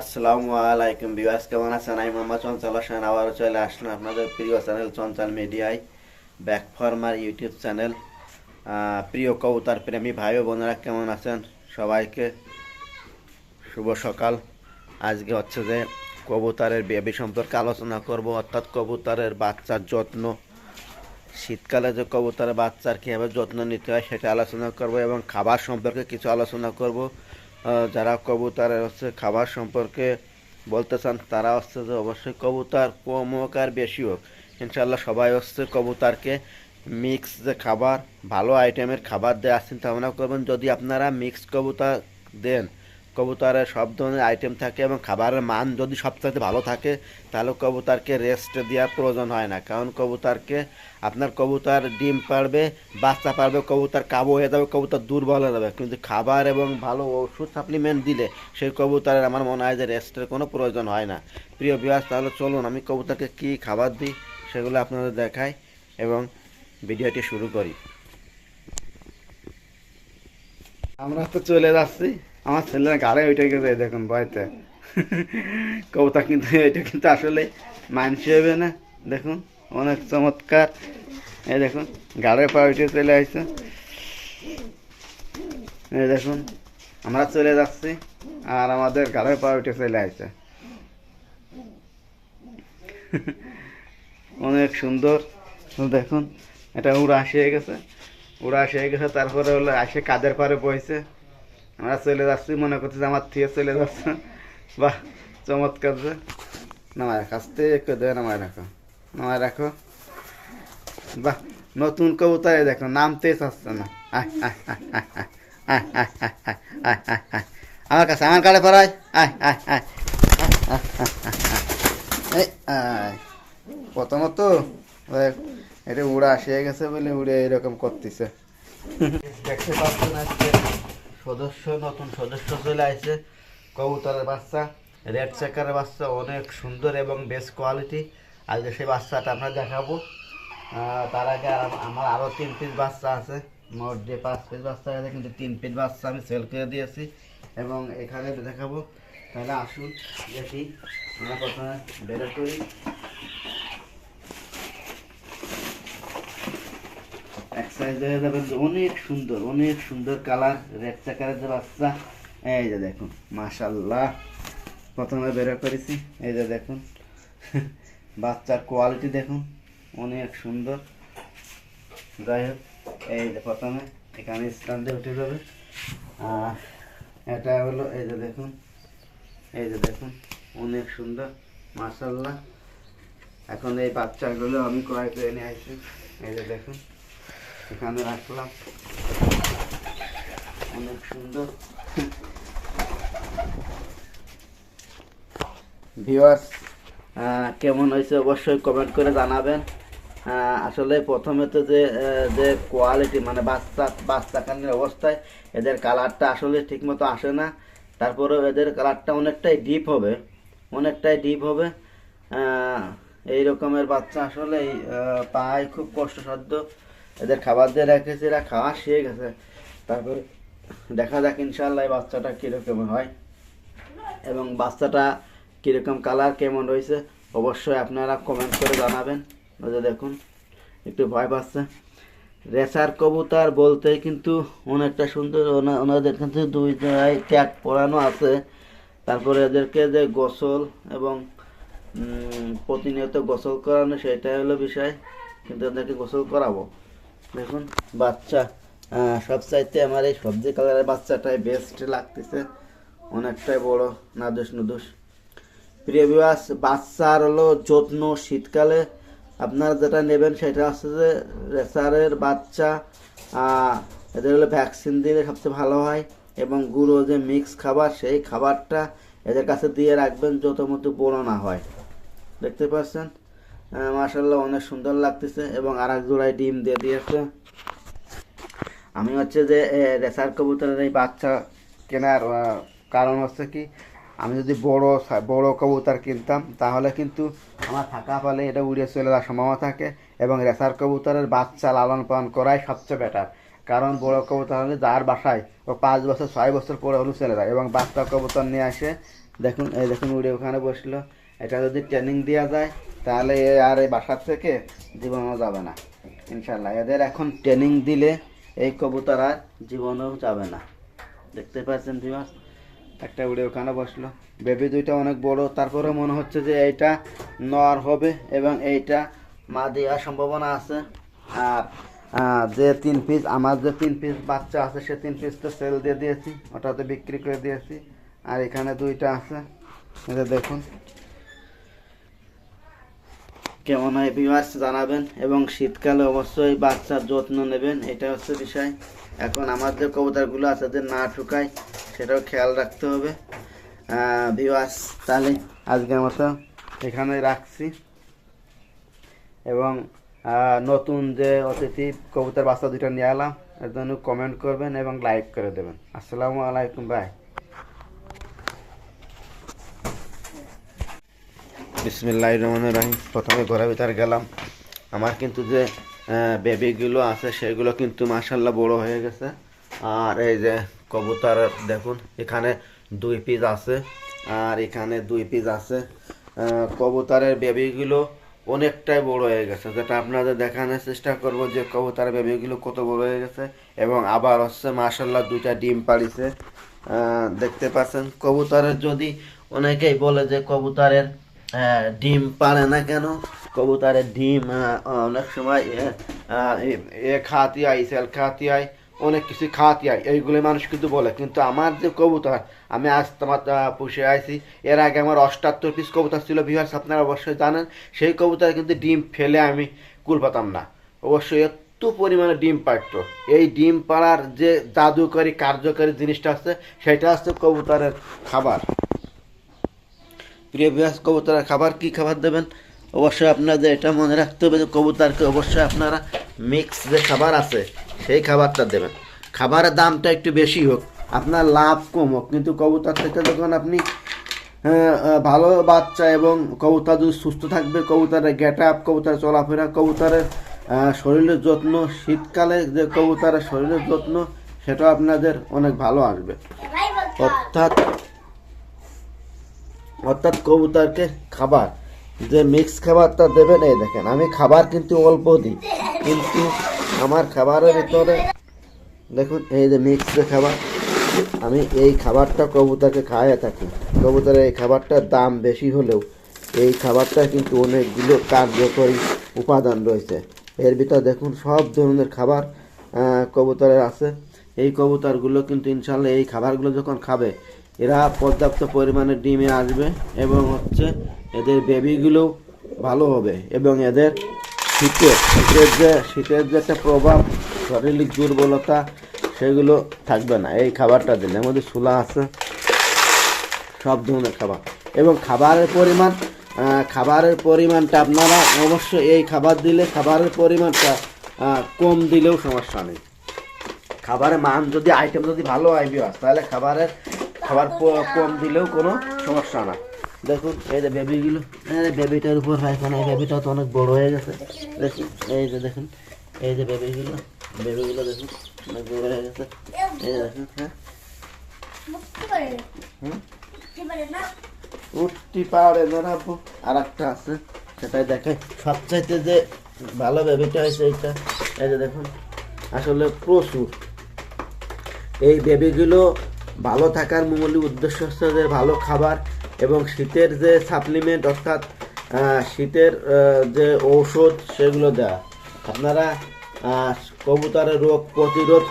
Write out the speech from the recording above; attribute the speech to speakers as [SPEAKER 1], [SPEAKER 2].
[SPEAKER 1] আসসালামু আলাইকুম বিবাস কেমন আছেন? আমি মোহাম্মদ চঞ্চল হোসেন, আবারও চলে আসলাম আপনাদের প্রিয় চ্যানেল চঞ্চল মিডিয়ায় ব্যাক ফর্মার ইউটিউব চ্যানেল। প্রিয় কবুতার প্রেমী ভাই বোনেরা, কেমন আছেন? সবাইকে শুভ সকাল। আজকে হচ্ছে যে কবুতরের বেবি সম্পর্কে আলোচনা করব। অর্থাৎ কবুতরের বাচ্চার যত্ন, শীতকালে যে কবুতরের বাচ্চার কীভাবে যত্ন নিতে হয় সেটা আলোচনা করব এবং খাবার সম্পর্কে কিছু আলোচনা করব। যারা কবুতার হচ্ছে, খাবার সম্পর্কে বলতে চান, তারা হচ্ছে যে অবশ্যই কবুতার কম হোক আর বেশি হোক। ইনশাল্লাহ সবাই হচ্ছে কবুতারকে মিক্স যে খাবার, ভালো আইটেমের খাবার দেওয়ার চিন্তা ভাবনা করবেন। যদি আপনারা মিক্স কবুতার দেন কবুতরের সব ধরনের আইটেম থাকে এবং খাবারের মান যদি সবথেকে ভালো থাকে, তাহলে কবুতরকে রেস্ট দেওয়ার প্রয়োজন হয় না। কারণ কবুতরকে আপনার কবুতর ডিম পারবে, বাচ্চা পারবে, কবুতর কাবু হয়ে যাবে, কবুতর দুর্বল হয়ে যাবে। কিন্তু খাবার এবং ভালো ওষুধ সাপ্লিমেন্ট দিলে সেই কবুতরের আমার মনে হয় যে রেস্টের কোনো প্রয়োজন হয় না। প্রিয় বিয়াস তাহলে চলুন আমি কবুতরকে কী খাবার দিই সেগুলো আপনাদের দেখাই এবং ভিডিওটি শুরু করি। আমরা তো চলে যাচ্ছি। আমার ছেলের গাড়ি ওইটা গেছে দেখুন ভয়তে। কবুতর কিন্তু এটা কিন্তু আসলে মানসি হবে না, দেখুন, অনেক চমৎকার। এই দেখুন, গাড়ির পা উঠে চলে আসছে। এই দেখুন, আমরা চলে যাচ্ছি আর আমাদের গাড়ির পা উঠে চলে আসছে। অনেক সুন্দর, দেখুন, এটা উড়া আসে গেছে। উড়া আসে গেছে, তারপরে হলো আসে কাদের পারে বইছে। আমরা চলে যাচ্ছি মনে করছি আমার থেকে চলে যাচ্ছে বা চমৎকার যে নামায় রাখো আস্তে করে দেয় নামায় রাখো নামায় রাখো বাহ নতুন কবুতারে দেখো নামতে চাচ্ছে না আমার কাছে আমার কাড়ে পড়াই আয় আয় আয় প্রথমত এটা উড়া আসে গেছে বলে উড়ে এরকম করতেছে দেখতে পাচ্ছ না সদস্য, নতুন সদস্য চলে আসছে। কবুতরের বাচ্চা, রেড চেকারের বাচ্চা, অনেক সুন্দর এবং বেস্ট কোয়ালিটি আজকে সেই বাচ্চাটা আমরা দেখাবো। তার আগে আমার আরও তিন পিস বাচ্চা আছে। মোট যে পাঁচ পিস বাচ্চা আছে, কিন্তু তিন পিস বাচ্চা আমি সেল করে দিয়েছি। এবং এখানে দেখাবো। তাহলে আসুন, দেখি আমরা প্রথমে বেরো করি। সাইজ হয়ে যাবেন যে অনেক সুন্দর অনেক সুন্দর কালার রেড চাকারের যে বাচ্চা, এই যে দেখুন মাশাল্লাহ প্রথমে বেরো করেছি, এই যে দেখুন, বাচ্চার কোয়ালিটি দেখুন, অনেক সুন্দর যাই হোক এই যে প্রথমে এখানে স্ট্যান্ডে উঠে যাবে, আর এটা হলো, এই যে দেখুন, এই যে দেখুন, অনেক সুন্দর মাশাল্লাহ এখন এই বাচ্চাগুলো আমি ক্রয় করে নিয়ে আসি, এই যে দেখুন এখানে রাখলাম। অনেক সুন্দর। ভিউয়ার্স কেমন হয়েছে অবশ্যই কমেন্ট করে জানাবেন। আসলে প্রথমে তো যে যে কোয়ালিটি মানে বাচ্চা, বাচ্চাকালীন অবস্থায় এদের কালারটা আসলে ঠিকমতো আসে না। তারপরেও এদের কালারটা অনেকটাই ডিপ হবে, অনেকটাই ডিপ হবে। এই রকমের বাচ্চা আসলে পায় খুব কষ্টসাধ্য। এদের খাবার দিয়ে রেখেছে, এরা খাওয়া শিখে গেছে। তারপরে দেখা যাক ইনশাল্লাহ বাচ্চাটা কীরকম হয় এবং বাচ্চাটা কীরকম কালার কেমন রয়েছে। অবশ্যই আপনারা কমেন্ট করে জানাবেন। যে দেখুন, একটু ভয় পাচ্ছে। রেসার কবুতর বলতে কিন্তু অনেকটা সুন্দর। ওনা- ওনাদের কিন্তু দুই জায়গায় ট্যাগ পরানো আছে। তারপরে এদেরকে যে গোসল এবং প্রতিনিয়ত গোসল করানো, সেটাই হলো বিষয়। কিন্তু এদেরকে গোসল করাবো। দেখুন বাচ্চা আহ, সব চাইতে আমার এই সবজি কালারের বাচ্চাটাই বেস্ট লাগতেছে। অনেকটাই বড় নাদুস নুদুস। প্রিয় বিবাস বাচ্চার হলো যত্ন শীতকালে। আপনারা যেটা নেবেন সেটা হচ্ছে যে রেসারের বাচ্চা এদের হলো ভ্যাকসিন দিলে সবচেয়ে ভালো হয়। এবং গুঁড়ো যে মিক্স খাবার সেই খাবারটা এদের কাছে দিয়ে রাখবেন যত মতো বড় না হয়। দেখতে পাচ্ছেন? মার্শাল্লাহ অনেক সুন্দর লাগতেছে এবং আর এক জোড়ায় ডিম দিয়ে দিয়েছে। আমি হচ্ছে যে রেসার কবুতরের এই বাচ্চা কেনার কারণ হচ্ছে কি, আমি যদি বড় বড় কবুতর কিনতাম, তাহলে কিন্তু আমার থাকা ফলে এটা উড়ে চলে যাওয়ার সম্ভাবনা থাকে এবং রেসার কবুতরের বাচ্চা লালন পালন করাই সবচেয়ে বেটার কারণ বড় কবুতর হলে যার বাসায় ও পাঁচ বছর, ছয় বছর পরে হলেও চলে যায় এবং বাচ্চা কবুতর নিয়ে আসে। দেখুন, এই দেখুন, উড়ে ওখানে বসল। এটা যদি ট্রেনিং দেওয়া যায়, তাহলে আর এই বাসার থেকে জীবনও যাবে না। ইনশাল্লাহ এদের এখন ট্রেনিং দিলে এই কবুতর আর জীবনেও যাবে না। দেখতে পাচ্ছেন বিমাস একটা উড়ে ওখানে বসল। বেবি দুইটা অনেক বড়, তারপরে মনে হচ্ছে যে এইটা নর হবে এবং এইটা মা দেওয়ার সম্ভাবনা আছে। আর যে তিন পিস আমার যে তিন পিস বাচ্চা আছে, সে তিন পিস তো সেল দিয়ে দিয়েছি, ওটাতে বিক্রি করে দিয়েছি। আর এখানে দুইটা আছে যে দেখুন। কেমন হয় বিমাস জানাবেন এবং শীতকালে অবশ্যই বাচ্চার যত্ন নেবেন এটা হচ্ছে বিষয়। এখন আমার যে কবুতরগুলো আছে যে না ঠুকায়, সেটাও খেয়াল রাখতে হবে। বিবাস তাহলে আজকের মতো এখানে রাখছি। এবং নতুন যে অতিথি কবুতর বাচ্চা দুটো নিয়ে এলাম, এর জন্য কমেন্ট করবেন এবং লাইক করে দেবেন। আসসালামু আলাইকুম ভাই বিসমিল্লাহ রহমান রাহিম। প্রথমে ঘরের ভিতরে গেলাম। আমার কিন্তু যে বেবিগুলো আছে, সেগুলো কিন্তু মাসাল্লাহ বড় হয়ে গেছে। আর এই যে কবুতর, দেখুন, এখানে দুই পিস আছে, আর এখানে দুই পিস আছে। কবুতরের বেবিগুলো অনেকটাই বড় হয়ে গেছে। যেটা আপনাদের দেখানোর চেষ্টা করব যে কবুতরের বেবিগুলো কত বড় হয়ে গেছে। এবং আবার হচ্ছে মাসাল্লাহ দুইটা ডিম পাড়িছে। দেখতে পাচ্ছেন, কবুতরের যদি অনেকেই বলে যে কবুতরের ডিম। পারে না কেন? কবুতরের ডিম অনেক সময় এ, এ- খাতি আই সেল খাতি আই অনেক কিছু খাতি আই এইগুলো মানুষ কিন্তু বলে। কিন্তু আমার যে কবুতর আমি আজ তোমার পুষে আইছি এর আগে আমার অষ্টাত্তর পিস কবুতর ছিল বিহার আপনারা অবশ্যই জানেন সেই কবুতর কিন্তু ডিম ফেলে আমি কুল পাতাম না। অবশ্যই এত পরিমাণে ডিম পাড়তো। এই ডিম পাড়ার যে জাদুকরী কার্যকরী জিনিসটা আছে সেটা হচ্ছে কবুতরের খাবার। প্রিয় বিহাস কবুতরের খাবার কি খাবার দেবেন? অবশ্যই আপনাদের এটা মনে রাখতে হবে যে কবুতরকে অবশ্যই আপনারা মিক্স যে খাবার আছে, সেই খাবারটা দেবেন। খাবারের দামটা একটু বেশি হোক, আপনার লাভ কম হোক, কিন্তু কবুতর থেকে যখন আপনি ভালো বাচ্চা এবং কবুতর যদি সুস্থ থাকবে, কবুতরের গেট আপ কবুতরের চলাফেরা, কবুতরের শরীরের যত্ন, শীতকালে যে কবুতরের শরীরের যত্ন সেটা আপনাদের অনেক ভালো আসবে। অর্থাৎ অর্থাৎ কবুতরকে খাবার, যে মিক্স খাবারটা দেবেন, এই দেখেন, আমি খাবার কিন্তু অল্প দিই, কিন্তু আমার খাবারের ভিতরে, দেখুন, এই যে মিক্স খাবার, আমি এই খাবারটা কবুতরকে খাওয়াই থাকি। কবুতরের এই খাবারটার দাম বেশি হলেও, এই খাবারটা কিন্তু অনেকগুলো কার্যকরী উপাদান রয়েছে। এর ভিতর দেখুন, সব ধরনের খাবার কবুতরের আছে। এই কবুতরগুলো কিন্তু ইনশাল্লাহ এই খাবারগুলো যখন খাবে এরা পর্যাপ্ত পরিমাণে ডিমে আসবে এবং হচ্ছে এদের বেবিগুলো ভালো হবে এবং এদের শীতের শীতের যে শীতের যে একটা প্রভাব, শারীরিক দুর্বলতা, সেগুলো থাকবে না। এই খাবারটা দিলে মধ্যে সুলা আছে, সব ধরনের খাবার। এবং খাবারের পরিমাণ খাবারের পরিমাণটা আপনারা অবশ্যই এই খাবার দিলে খাবারের পরিমাণটা কম দিলেও সমস্যা নেই। খাবারের মান যদি আইটেম যদি ভালো হয় তাহলে খাবারের খাবার কম দিলেও কোনো সমস্যা না। দেখুন, এই যে বেবিগুলো, এই বেবিটার উপর পায়খানা এই বেবিটা তো অনেক বড় হয়ে গেছে। দেখুন, এই যে দেখুন, এই যে বেবিগুলো বেবিগুলো দেখুন, অনেক বড় হয়ে গেছে। এই যে দেখুন হ্যাঁ। উঠতি পারে ধরাবো আর একটা আছে, সেটাই দেখাই সবচাইতে যে ভালো বেবিটা হয়েছে এইটা, এই যে দেখুন, আসলে প্রচুর। এই বেবিগুলো ভালো থাকার মূল উদ্দেশ্য হচ্ছে যে ভালো খাবার এবং শীতের যে সাপ্লিমেন্ট অর্থাৎ শীতের যে ঔষধ সেগুলো দেয়া। আপনারা কবুতরের রোগ প্রতিরোধ